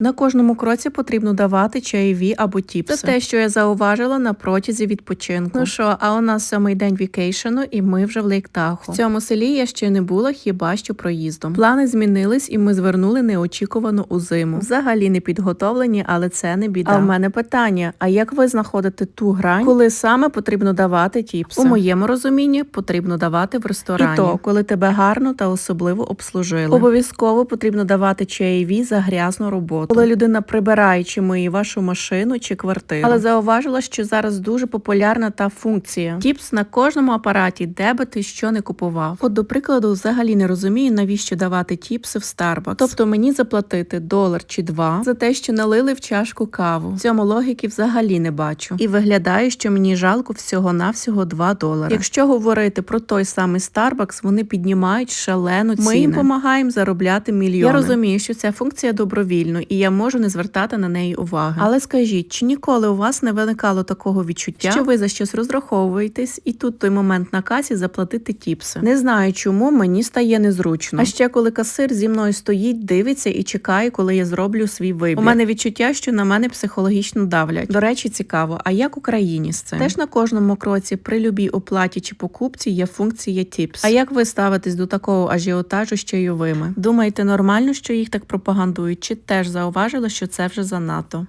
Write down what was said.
На кожному кроці потрібно давати чайові або тіпси. Це те, що я зауважила на протязі відпочинку. Ну що, а у нас сьомий день вікейшену, і ми вже в Лейктаху. В цьому селі я ще не була, хіба що проїздом. Плани змінились, і ми звернули неочікувано у зиму. Взагалі не підготовлені, але це не біда. А в мене питання: а як ви знаходите ту грань, коли саме потрібно давати тіпси? У моєму розумінні потрібно давати в ресторані. І то, коли тебе гарно та особливо обслужили. Обов'язково потрібно давати чаєві за грязну роботу. Коли людина прибирає чи миє вашу машину чи квартиру. Але зауважила, що зараз дуже популярна та функція. Тіпс на кожному апараті, де би ти що не купував. От, до прикладу, взагалі не розумію, навіщо давати тіпси в Starbucks. Тобто мені заплатити долар чи два за те, що налили в чашку каву. В цьому логіки взагалі не бачу. І виглядає, що мені жалко всього-навсього 2 долари. Якщо говорити про той самий Starbucks, вони піднімають шалену ціну. Ми їм допомагаємо заробляти мільйони. Я розумію, що ця функція добровільно, і я можу не звертати на неї уваги. Але скажіть, чи ніколи у вас не виникало такого відчуття, що ви за щось розраховуєтесь, і тут той момент на касі заплатити тіпси? Не знаю, чому мені стає незручно. А ще коли касир зі мною стоїть, дивиться і чекає, коли я зроблю свій вибір. У мене відчуття, що на мене психологічно давлять. До речі, цікаво, а як Україні з цим? Теж на кожному кроці при любій оплаті чи покупці є функція тіпс. А як ви ставитесь до такого ажіотажу з чайовими? Думаєте, нормально, що їх так пропагандують, чи теж зауважили, що це вже занадто?